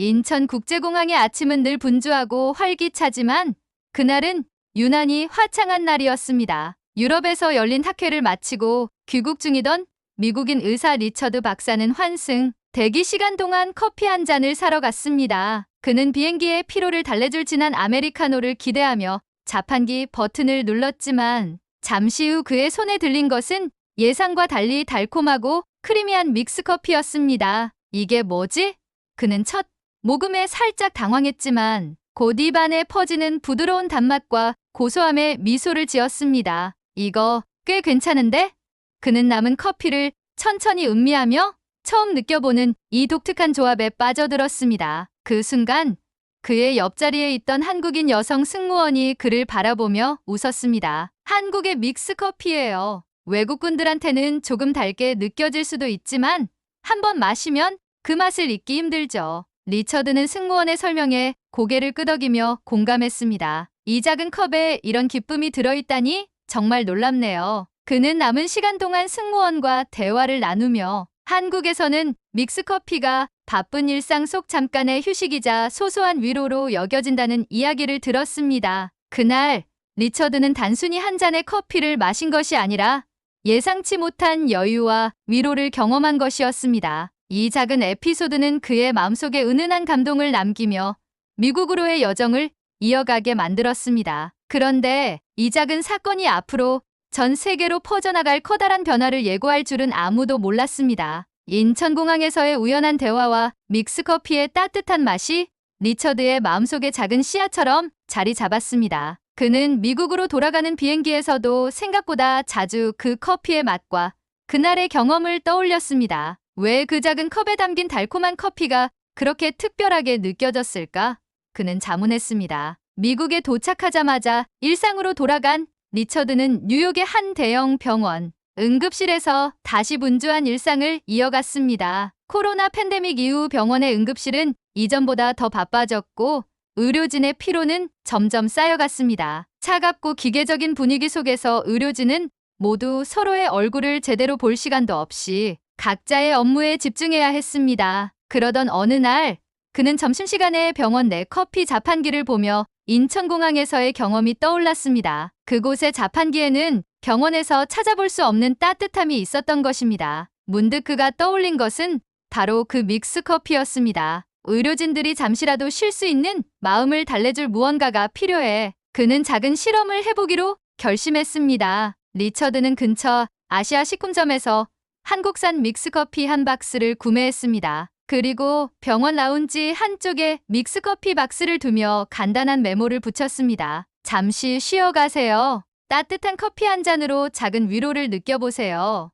인천국제공항의 아침은 늘 분주하고 활기차지만 그날은 유난히 화창한 날이었습니다. 유럽에서 열린 학회를 마치고 귀국 중이던 미국인 의사 리처드 박사는 환승, 대기 시간 동안 커피 한 잔을 사러 갔습니다. 그는 비행기의 피로를 달래줄 진한 아메리카노를 기대하며 자판기 버튼을 눌렀지만 잠시 후 그의 손에 들린 것은 예상과 달리 달콤하고 크리미한 믹스커피였습니다. 이게 뭐지? 그는 첫 모금에 살짝 당황했지만 곧 입안에 퍼지는 부드러운 단맛과 고소함에 미소를 지었습니다. 이거 꽤 괜찮은데? 그는 남은 커피를 천천히 음미하며 처음 느껴보는 이 독특한 조합에 빠져들었습니다. 그 순간 그의 옆자리에 있던 한국인 여성 승무원이 그를 바라보며 웃었습니다. 한국의 믹스 커피예요. 외국분들한테는 조금 달게 느껴질 수도 있지만 한번 마시면 그 맛을 잊기 힘들죠. 리처드는 승무원의 설명에 고개를 끄덕이며 공감했습니다. 이 작은 컵에 이런 기쁨이 들어있다니 정말 놀랍네요. 그는 남은 시간 동안 승무원과 대화를 나누며 한국에서는 믹스커피가 바쁜 일상 속 잠깐의 휴식이자 소소한 위로로 여겨진다는 이야기를 들었습니다. 그날 리처드는 단순히 한 잔의 커피를 마신 것이 아니라 예상치 못한 여유와 위로를 경험한 것이었습니다. 이 작은 에피소드는 그의 마음속에 은은한 감동을 남기며 미국으로의 여정을 이어가게 만들었습니다. 그런데 이 작은 사건이 앞으로 전 세계로 퍼져나갈 커다란 변화를 예고할 줄은 아무도 몰랐습니다. 인천공항에서의 우연한 대화와 믹스커피의 따뜻한 맛이 리처드의 마음속의 작은 씨앗처럼 자리 잡았습니다. 그는 미국으로 돌아가는 비행기에서도 생각보다 자주 그 커피의 맛과 그날의 경험을 떠올렸습니다. 왜 그 작은 컵에 담긴 달콤한 커피가 그렇게 특별하게 느껴졌을까? 그는 자문했습니다. 미국에 도착하자마자 일상으로 돌아간 리처드는 뉴욕의 한 대형 병원, 응급실에서 다시 분주한 일상을 이어갔습니다. 코로나 팬데믹 이후 병원의 응급실은 이전보다 더 바빠졌고 의료진의 피로는 점점 쌓여갔습니다. 차갑고 기계적인 분위기 속에서 의료진은 모두 서로의 얼굴을 제대로 볼 시간도 없이 각자의 업무에 집중해야 했습니다. 그러던 어느 날 그는 점심시간에 병원 내 커피 자판기를 보며 인천공항에서의 경험이 떠올랐습니다. 그곳의 자판기에는 병원에서 찾아볼 수 없는 따뜻함이 있었던 것입니다. 문득 그가 떠올린 것은 바로 그 믹스커피였습니다. 의료진들이 잠시라도 쉴 수 있는 마음을 달래줄 무언가가 필요해. 그는 작은 실험을 해보기로 결심했습니다. 리처드는 근처 아시아 식품점에서 한국산 믹스커피 한 박스를 구매했습니다. 그리고 병원 라운지 한쪽에 믹스커피 박스를 두며 간단한 메모를 붙였습니다. 잠시 쉬어가세요. 따뜻한 커피 한 잔으로 작은 위로를 느껴보세요.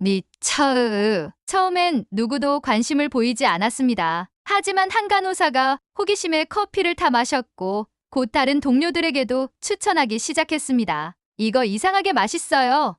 리처 처음엔 누구도 관심을 보이지 않았습니다. 하지만 한 간호사가 호기심에 커피를 타 마셨고 곧 다른 동료들에게도 추천하기 시작했습니다. 이거 이상하게 맛있어요.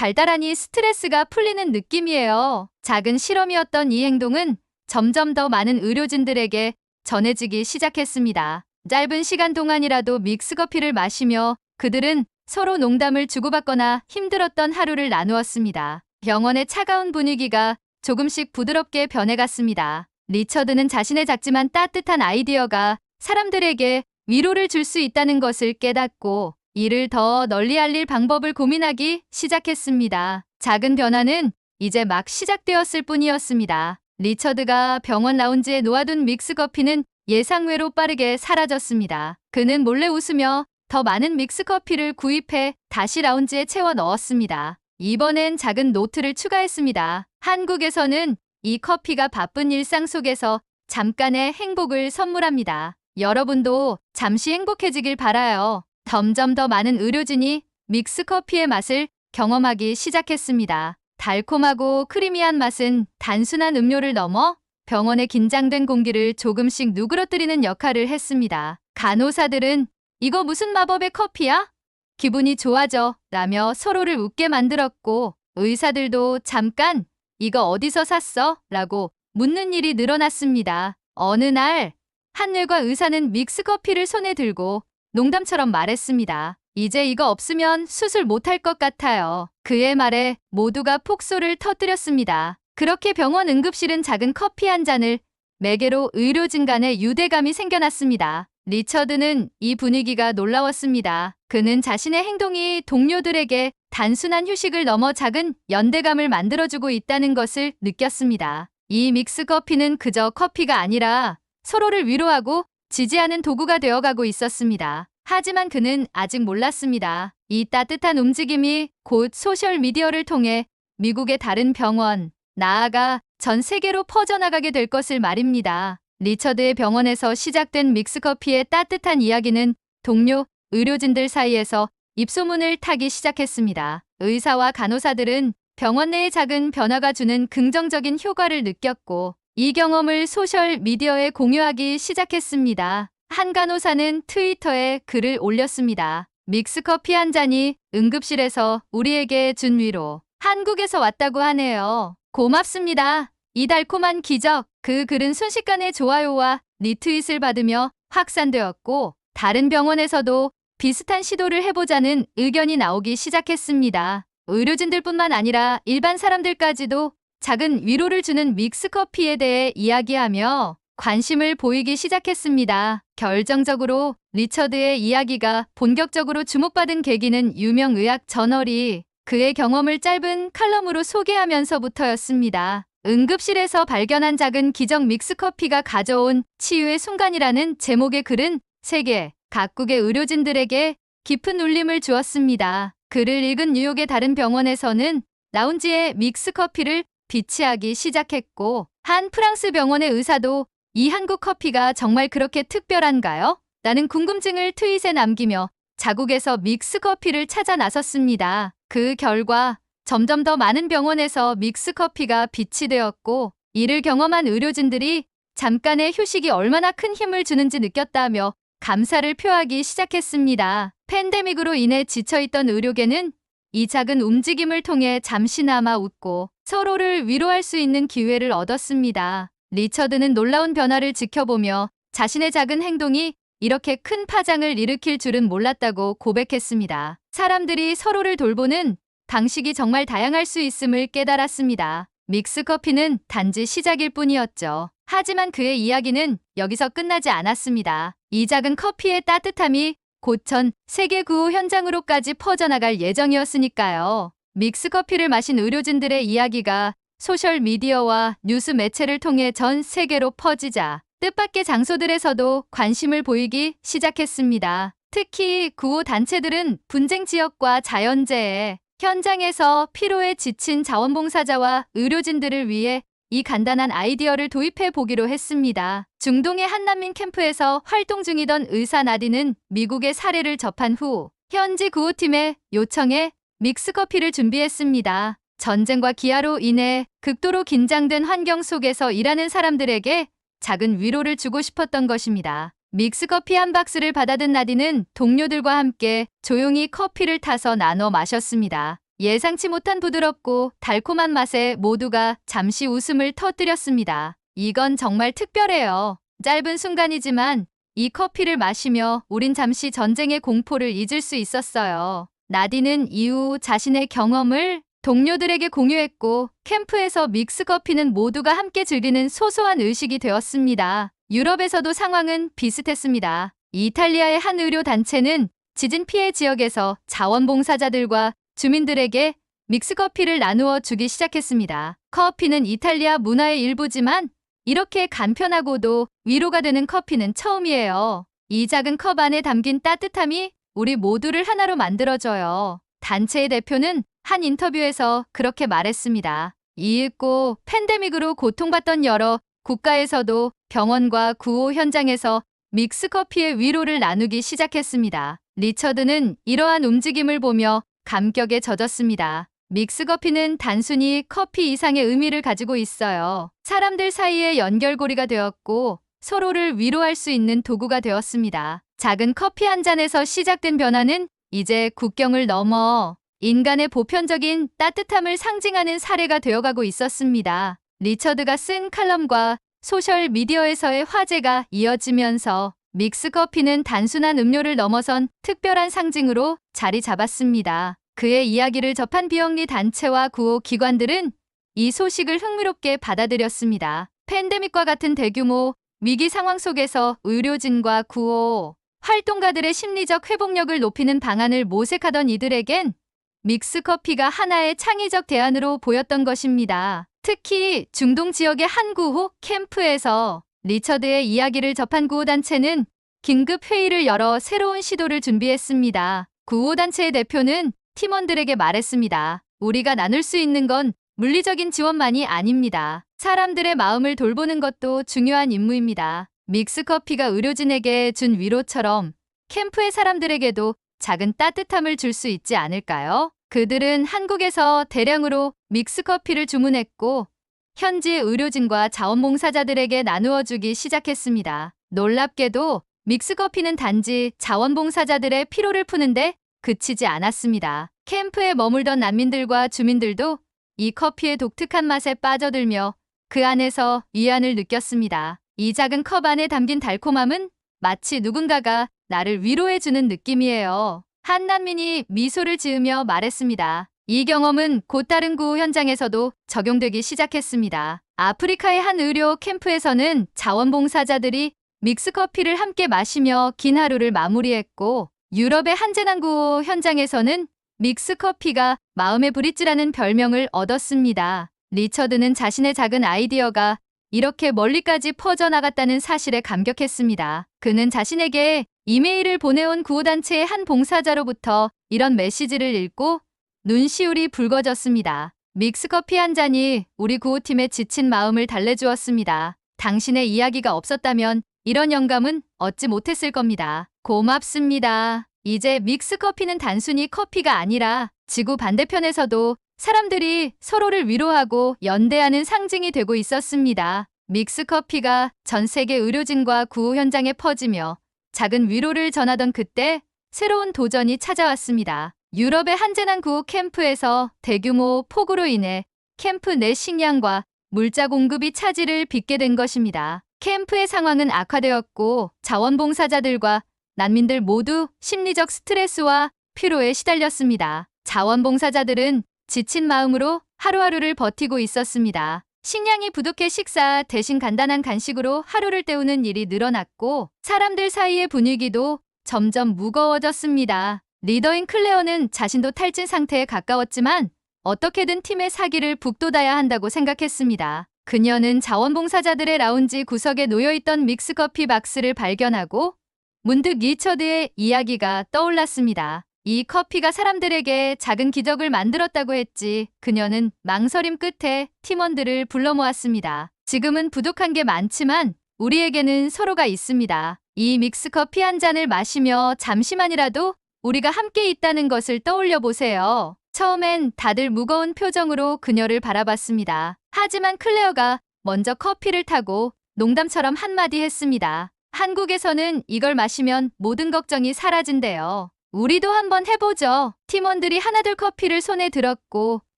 달달하니 스트레스가 풀리는 느낌이에요. 작은 실험이었던 이 행동은 점점 더 많은 의료진들에게 전해지기 시작했습니다. 짧은 시간 동안이라도 믹스커피를 마시며 그들은 서로 농담을 주고받거나 힘들었던 하루를 나누었습니다. 병원의 차가운 분위기가 조금씩 부드럽게 변해갔습니다. 리처드는 자신의 작지만 따뜻한 아이디어가 사람들에게 위로를 줄 수 있다는 것을 깨닫고 이를 더 널리 알릴 방법을 고민하기 시작했습니다. 작은 변화는 이제 막 시작되었을 뿐이었습니다. 리처드가 병원 라운지에 놓아둔 믹스커피는 예상외로 빠르게 사라졌습니다. 그는 몰래 웃으며 더 많은 믹스커피를 구입해 다시 라운지에 채워 넣었습니다. 이번엔 작은 노트를 추가했습니다. 한국에서는 이 커피가 바쁜 일상 속에서 잠깐의 행복을 선물합니다. 여러분도 잠시 행복해지길 바라요. 점점 더 많은 의료진이 믹스커피의 맛을 경험하기 시작했습니다. 달콤하고 크리미한 맛은 단순한 음료를 넘어 병원의 긴장된 공기를 조금씩 누그러뜨리는 역할을 했습니다. 간호사들은 이거 무슨 마법의 커피야? 기분이 좋아져 라며 서로를 웃게 만들었고 의사들도 잠깐 이거 어디서 샀어? 라고 묻는 일이 늘어났습니다. 어느 날 한늘과 의사는 믹스커피를 손에 들고 농담처럼 말했습니다. 이제 이거 없으면 수술 못할 것 같아요. 그의 말에 모두가 폭소를 터뜨렸습니다. 그렇게 병원 응급실은 작은 커피 한 잔을 매개로 의료진 간의 유대감이 생겨났습니다. 리처드는 이 분위기가 놀라웠습니다. 그는 자신의 행동이 동료들에게 단순한 휴식을 넘어 작은 연대감을 만들어주고 있다는 것을 느꼈습니다. 이 믹스 커피는 그저 커피가 아니라 서로를 위로하고 지지하는 도구가 되어가고 있었습니다. 하지만 그는 아직 몰랐습니다. 이 따뜻한 움직임이 곧 소셜미디어를 통해 미국의 다른 병원, 나아가 전 세계로 퍼져나가게 될 것을 말입니다. 리처드의 병원에서 시작된 믹스커피의 따뜻한 이야기는 동료, 의료진들 사이에서 입소문을 타기 시작했습니다. 의사와 간호사들은 병원 내의 작은 변화가 주는 긍정적인 효과를 느꼈고 이 경험을 소셜 미디어에 공유하기 시작했습니다. 한 간호사는 트위터에 글을 올렸습니다. 믹스커피 한 잔이 응급실에서 우리에게 준 위로 한국에서 왔다고 하네요. 고맙습니다. 이 달콤한 기적. 그 글은 순식간에 좋아요와 리트윗을 받으며 확산되었고 다른 병원에서도 비슷한 시도를 해보자는 의견이 나오기 시작했습니다. 의료진들뿐만 아니라 일반 사람들까지도 작은 위로를 주는 믹스커피에 대해 이야기하며 관심을 보이기 시작했습니다. 결정적으로 리처드의 이야기가 본격적으로 주목받은 계기는 유명 의학 저널이 그의 경험을 짧은 칼럼으로 소개하면서부터였습니다. 응급실에서 발견한 작은 기적 믹스커피가 가져온 치유의 순간이라는 제목의 글은 세계 각국의 의료진들에게 깊은 울림을 주었습니다. 글을 읽은 뉴욕의 다른 병원에서는 라운지에 믹스커피를 비치하기 시작했고 한 프랑스 병원의 의사도 이 한국 커피가 정말 그렇게 특별한가요? 라는 궁금증을 트윗에 남기며 자국에서 믹스 커피를 찾아 나섰습니다. 그 결과 점점 더 많은 병원에서 믹스 커피가 비치되었고 이를 경험한 의료진들이 잠깐의 휴식이 얼마나 큰 힘을 주는지 느꼈다며 감사를 표하기 시작했습니다. 팬데믹으로 인해 지쳐있던 의료계는 이 작은 움직임을 통해 잠시나마 웃고 서로를 위로할 수 있는 기회를 얻었습니다. 리처드는 놀라운 변화를 지켜보며 자신의 작은 행동이 이렇게 큰 파장을 일으킬 줄은 몰랐다고 고백했습니다. 사람들이 서로를 돌보는 방식이 정말 다양할 수 있음을 깨달았습니다. 믹스커피는 단지 시작일 뿐이었죠. 하지만 그의 이야기는 여기서 끝나지 않았습니다. 이 작은 커피의 따뜻함이 곧전 세계 구호 현장으로까지 퍼져나갈 예정이었으니까요. 믹스커피를 마신 의료진들의 이야기가 소셜 미디어와 뉴스 매체를 통해 전 세계로 퍼지자 뜻밖의 장소들에서도 관심을 보이기 시작했습니다. 특히 구호 단체들은 분쟁 지역과 자연재해, 현장에서 피로에 지친 자원봉사자와 의료진들을 위해 이 간단한 아이디어를 도입해 보기로 했습니다. 중동의 한 난민 캠프에서 활동 중이던 의사 나디는 미국의 사례를 접한 후 현지 구호팀에 요청해 믹스커피를 준비했습니다. 전쟁과 기아로 인해 극도로 긴장된 환경 속에서 일하는 사람들에게 작은 위로를 주고 싶었던 것입니다. 믹스커피 한 박스를 받아든 나디는 동료들과 함께 조용히 커피를 타서 나눠 마셨습니다. 예상치 못한 부드럽고 달콤한 맛에 모두가 잠시 웃음을 터뜨렸습니다. 이건 정말 특별해요. 짧은 순간이지만 이 커피를 마시며 우린 잠시 전쟁의 공포를 잊을 수 있었어요. 나디는 이후 자신의 경험을 동료들에게 공유했고 캠프에서 믹스커피는 모두가 함께 즐기는 소소한 의식이 되었습니다. 유럽에서도 상황은 비슷했습니다. 이탈리아의 한 의료 단체는 지진 피해 지역에서 자원봉사자들과 주민들에게 믹스커피를 나누어 주기 시작했습니다. 커피는 이탈리아 문화의 일부지만 이렇게 간편하고도 위로가 되는 커피는 처음이에요. 이 작은 컵 안에 담긴 따뜻함이 우리 모두를 하나로 만들어줘요. 단체의 대표는 한 인터뷰에서 그렇게 말했습니다. 이윽고 팬데믹으로 고통받던 여러 국가에서도 병원과 구호 현장에서 믹스커피의 위로를 나누기 시작했습니다. 리처드는 이러한 움직임을 보며 감격에 젖었습니다. 믹스커피는 단순히 커피 이상의 의미를 가지고 있어요. 사람들 사이의 연결고리가 되었고 서로를 위로할 수 있는 도구가 되었습니다. 작은 커피 한 잔에서 시작된 변화는 이제 국경을 넘어 인간의 보편적인 따뜻함을 상징하는 사례가 되어가고 있었습니다. 리처드가 쓴 칼럼과 소셜 미디어에서의 화제가 이어지면서 믹스커피는 단순한 음료를 넘어선 특별한 상징으로 자리 잡았습니다. 그의 이야기를 접한 비영리 단체와 구호 기관들은 이 소식을 흥미롭게 받아들였습니다. 팬데믹과 같은 대규모 위기 상황 속에서 의료진과 구호, 활동가들의 심리적 회복력을 높이는 방안을 모색하던 이들에겐 믹스커피가 하나의 창의적 대안으로 보였던 것입니다. 특히 중동 지역의 한 구호 캠프에서 리처드의 이야기를 접한 구호단체는 긴급 회의를 열어 새로운 시도를 준비했습니다. 구호단체의 대표는 팀원들에게 말했습니다. 우리가 나눌 수 있는 건 물리적인 지원만이 아닙니다. 사람들의 마음을 돌보는 것도 중요한 임무입니다. 믹스커피가 의료진에게 준 위로처럼 캠프의 사람들에게도 작은 따뜻함을 줄 수 있지 않을까요? 그들은 한국에서 대량으로 믹스커피를 주문했고 현지 의료진과 자원봉사자들에게 나누어 주기 시작했습니다. 놀랍게도 믹스커피는 단지 자원봉사자들의 피로를 푸는데 그치지 않았습니다. 캠프에 머물던 난민들과 주민들도 이 커피의 독특한 맛에 빠져들며 그 안에서 위안을 느꼈습니다. 이 작은 컵 안에 담긴 달콤함은 마치 누군가가 나를 위로해주는 느낌이에요. 한 난민이 미소를 지으며 말했습니다. 이 경험은 곧 다른 구호 현장에서도 적용되기 시작했습니다. 아프리카의 한 의료 캠프에서는 자원봉사자들이 믹스커피를 함께 마시며 긴 하루를 마무리했고 유럽의 한 재난구호 현장에서는 믹스커피가 마음의 브릿지라는 별명을 얻었습니다. 리처드는 자신의 작은 아이디어가 이렇게 멀리까지 퍼져나갔다는 사실에 감격했습니다. 그는 자신에게 이메일을 보내온 구호단체의 한 봉사자로부터 이런 메시지를 읽고 눈시울이 붉어졌습니다. 믹스커피 한 잔이 우리 구호팀의 지친 마음을 달래주었습니다. 당신의 이야기가 없었다면 이런 영감은 얻지 못했을 겁니다. 고맙습니다. 이제 믹스커피는 단순히 커피가 아니라 지구 반대편에서도 사람들이 서로를 위로하고 연대하는 상징이 되고 있었습니다. 믹스 커피가 전 세계 의료진과 구호 현장에 퍼지며 작은 위로를 전하던 그때 새로운 도전이 찾아왔습니다. 유럽의 한재난 구호 캠프에서 대규모 폭우로 인해 캠프 내 식량과 물자 공급이 차질을 빚게 된 것입니다. 캠프의 상황은 악화되었고 자원봉사자들과 난민들 모두 심리적 스트레스와 피로에 시달렸습니다. 자원봉사자들은 지친 마음으로 하루하루를 버티고 있었습니다. 식량이 부족해 식사 대신 간단한 간식으로 하루를 때우는 일이 늘어났고 사람들 사이의 분위기도 점점 무거워졌습니다. 리더인 클레어는 자신도 탈진 상태에 가까웠지만 어떻게든 팀의 사기를 북돋아야 한다고 생각했습니다. 그녀는 자원봉사자들의 라운지 구석에 놓여있던 믹스커피 박스를 발견하고 문득 리처드의 이야기가 떠올랐습니다. 이 커피가 사람들에게 작은 기적을 만들었다고 했지 그녀는 망설임 끝에 팀원들을 불러 모았습니다. 지금은 부족한 게 많지만 우리에게는 서로가 있습니다. 이 믹스커피 한 잔을 마시며 잠시만이라도 우리가 함께 있다는 것을 떠올려 보세요. 처음엔 다들 무거운 표정으로 그녀를 바라봤습니다. 하지만 클레어가 먼저 커피를 타고 농담처럼 한마디 했습니다. 한국에서는 이걸 마시면 모든 걱정이 사라진대요. 우리도 한번 해보죠. 팀원들이 하나둘 커피를 손에 들었고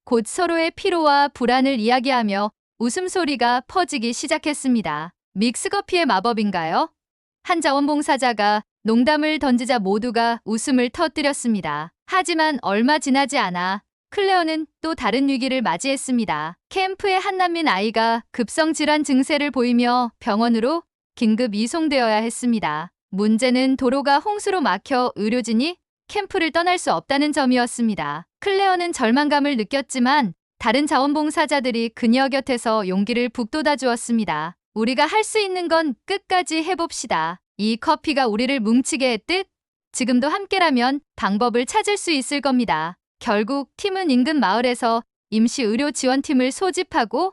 곧 서로의 피로와 불안을 이야기하며 웃음소리가 퍼지기 시작했습니다. 믹스커피의 마법인가요? 한 자원봉사자가 농담을 던지자 모두가 웃음을 터뜨렸습니다. 하지만 얼마 지나지 않아 클레어는 또 다른 위기를 맞이했습니다. 캠프의 한 난민 아이가 급성 질환 증세를 보이며 병원으로 긴급 이송되어야 했습니다. 문제는 도로가 홍수로 막혀 의료진이 캠프를 떠날 수 없다는 점이었습니다. 클레어는 절망감을 느꼈지만 다른 자원봉사자들이 그녀 곁에서 용기를 북돋아 주었습니다. 우리가 할 수 있는 건 끝까지 해봅시다. 이 커피가 우리를 뭉치게 했듯 지금도 함께라면 방법을 찾을 수 있을 겁니다. 결국 팀은 인근 마을에서 임시 의료 지원팀을 소집하고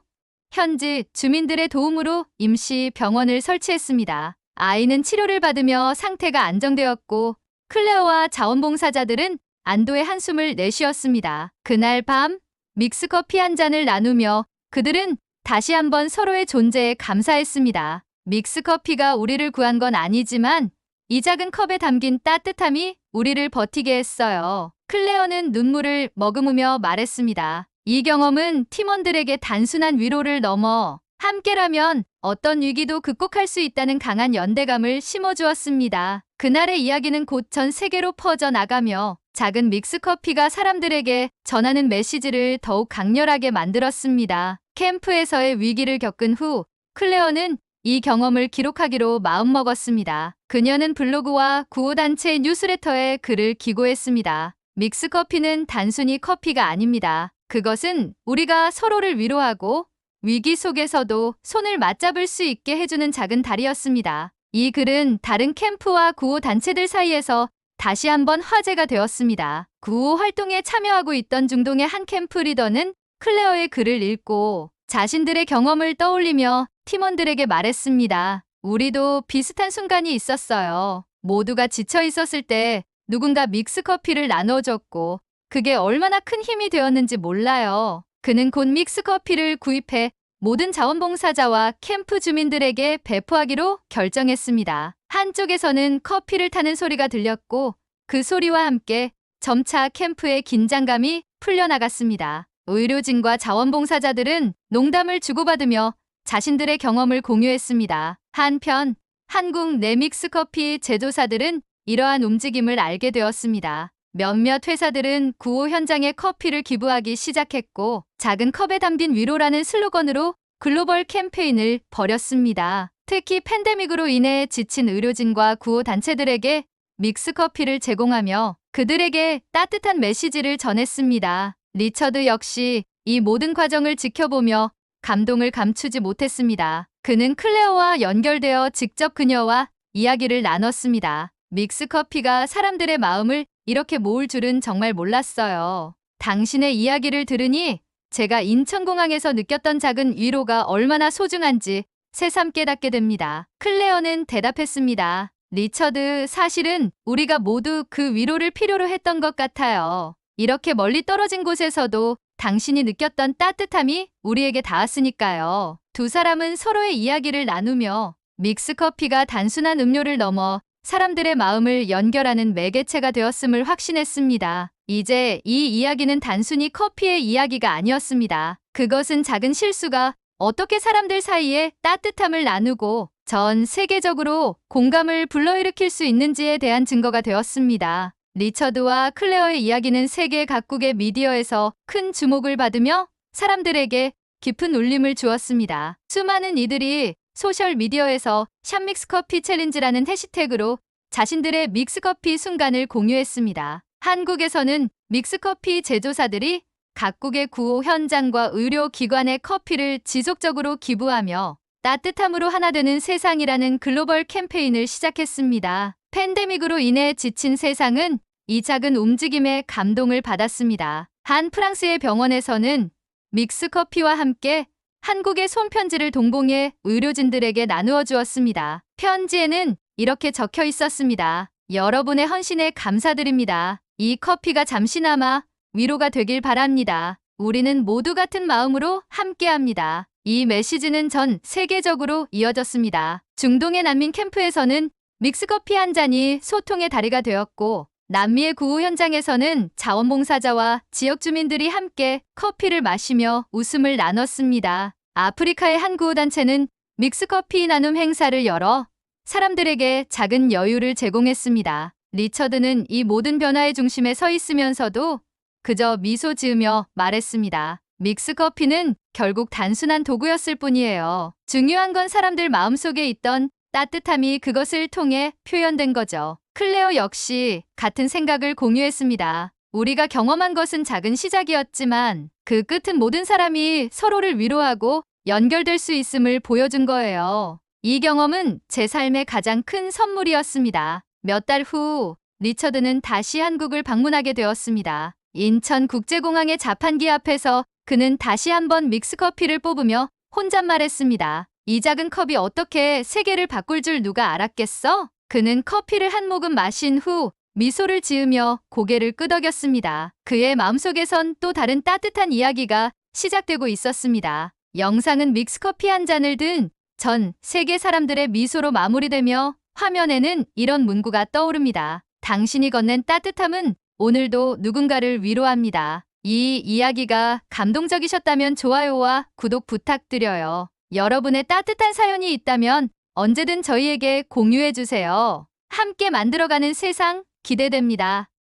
현지 주민들의 도움으로 임시 병원을 설치했습니다. 아이는 치료를 받으며 상태가 안정되었고 클레어와 자원봉사자들은 안도의 한숨을 내쉬었습니다. 그날 밤 믹스커피 한 잔을 나누며 그들은 다시 한번 서로의 존재에 감사했습니다. 믹스커피가 우리를 구한 건 아니지만 이 작은 컵에 담긴 따뜻함이 우리를 버티게 했어요. 클레어는 눈물을 머금으며 말했습니다. 이 경험은 팀원들에게 단순한 위로를 넘어 함께라면 어떤 위기도 극복할 수 있다는 강한 연대감을 심어주었습니다. 그날의 이야기는 곧 전 세계로 퍼져나가며 작은 믹스커피가 사람들에게 전하는 메시지를 더욱 강렬하게 만들었습니다. 캠프에서의 위기를 겪은 후 클레어는 이 경험을 기록하기로 마음먹었습니다. 그녀는 블로그와 구호단체 뉴스레터에 글을 기고했습니다. 믹스커피는 단순히 커피가 아닙니다. 그것은 우리가 서로를 위로하고 위기 속에서도 손을 맞잡을 수 있게 해주는 작은 달이었습니다. 이 글은 다른 캠프와 구호 단체들 사이에서 다시 한번 화제가 되었습니다. 구호 활동에 참여하고 있던 중동의 한 캠프 리더는 클레어의 글을 읽고 자신들의 경험을 떠올리며 팀원들에게 말했습니다. 우리도 비슷한 순간이 있었어요. 모두가 지쳐 있었을 때 누군가 믹스 커피를 나눠줬고 그게 얼마나 큰 힘이 되었는지 몰라요. 그는 곧 믹스 커피를 구입해 모든 자원봉사자와 캠프 주민들에게 배포하기로 결정했습니다. 한쪽에서는 커피를 타는 소리가 들렸고 그 소리와 함께 점차 캠프의 긴장감이 풀려나갔습니다. 의료진과 자원봉사자들은 농담을 주고받으며 자신들의 경험을 공유했습니다. 한편 한국 네믹스 커피 제조사들은 이러한 움직임을 알게 되었습니다. 몇몇 회사들은 구호 현장에 커피를 기부하기 시작했고 작은 컵에 담긴 위로라는 슬로건으로 글로벌 캠페인을 벌였습니다. 특히 팬데믹으로 인해 지친 의료진과 구호 단체들에게 믹스 커피를 제공하며 그들에게 따뜻한 메시지를 전했습니다. 리처드 역시 이 모든 과정을 지켜보며 감동을 감추지 못했습니다. 그는 클레어와 연결되어 직접 그녀와 이야기를 나눴습니다. 믹스 커피가 사람들의 마음을 이렇게 모을 줄은 정말 몰랐어요. 당신의 이야기를 들으니 제가 인천공항에서 느꼈던 작은 위로가 얼마나 소중한지 새삼 깨닫게 됩니다. 클레어는 대답했습니다. 리처드, 사실은 우리가 모두 그 위로를 필요로 했던 것 같아요. 이렇게 멀리 떨어진 곳에서도 당신이 느꼈던 따뜻함이 우리에게 닿았으니까요. 두 사람은 서로의 이야기를 나누며 믹스 커피가 단순한 음료를 넘어 사람들의 마음을 연결하는 매개체가 되었음을 확신했습니다. 이제 이 이야기는 단순히 커피의 이야기가 아니었습니다. 그것은 작은 실수가 어떻게 사람들 사이에 따뜻함을 나누고 전 세계적으로 공감을 불러일으킬 수 있는지에 대한 증거가 되었습니다. 리처드와 클레어의 이야기는 세계 각국의 미디어에서 큰 주목을 받으며 사람들에게 깊은 울림을 주었습니다. 수많은 이들이 소셜 미디어에서 샵믹스 커피 챌린지라는 해시태그로 자신들의 믹스커피 순간을 공유했습니다. 한국에서는 믹스커피 제조사들이 각국의 구호 현장과 의료기관에 커피를 지속적으로 기부하며 따뜻함으로 하나 되는 세상이라는 글로벌 캠페인을 시작했습니다. 팬데믹으로 인해 지친 세상은 이 작은 움직임에 감동을 받았습니다. 한 프랑스의 병원에서는 믹스커피와 함께 한국의 손편지를 동봉해 의료진들에게 나누어 주었습니다. 편지에는 이렇게 적혀 있었습니다. 여러분의 헌신에 감사드립니다. 이 커피가 잠시나마 위로가 되길 바랍니다. 우리는 모두 같은 마음으로 함께합니다. 이 메시지는 전 세계적으로 이어졌습니다. 중동의 난민 캠프에서는 믹스커피 한 잔이 소통의 다리가 되었고 남미의 구호 현장에서는 자원봉사자와 지역 주민들이 함께 커피를 마시며 웃음을 나눴습니다. 아프리카의 한 구호단체는 믹스커피 나눔 행사를 열어 사람들에게 작은 여유를 제공했습니다. 리처드는 이 모든 변화의 중심에 서 있으면서도 그저 미소 지으며 말했습니다. 믹스커피는 결국 단순한 도구였을 뿐이에요. 중요한 건 사람들 마음속에 있던 따뜻함이 그것을 통해 표현된 거죠. 클레어 역시 같은 생각을 공유했습니다. 우리가 경험한 것은 작은 시작이었지만 그 끝은 모든 사람이 서로를 위로하고 연결될 수 있음을 보여준 거예요. 이 경험은 제 삶의 가장 큰 선물이었습니다. 몇 달 후 리처드는 다시 한국을 방문하게 되었습니다. 인천국제공항의 자판기 앞에서 그는 다시 한번 믹스커피를 뽑으며 혼잣말했습니다. 이 작은 컵이 어떻게 세계를 바꿀 줄 누가 알았겠어? 그는 커피를 한 모금 마신 후 미소를 지으며 고개를 끄덕였습니다. 그의 마음속에선 또 다른 따뜻한 이야기가 시작되고 있었습니다. 영상은 믹스커피 한 잔을 든 전 세계 사람들의 미소로 마무리되며 화면에는 이런 문구가 떠오릅니다. 당신이 건넨 따뜻함은 오늘도 누군가를 위로합니다. 이 이야기가 감동적이셨다면 좋아요와 구독 부탁드려요. 여러분의 따뜻한 사연이 있다면 언제든 저희에게 공유해 주세요. 함께 만들어가는 세상 기대됩니다.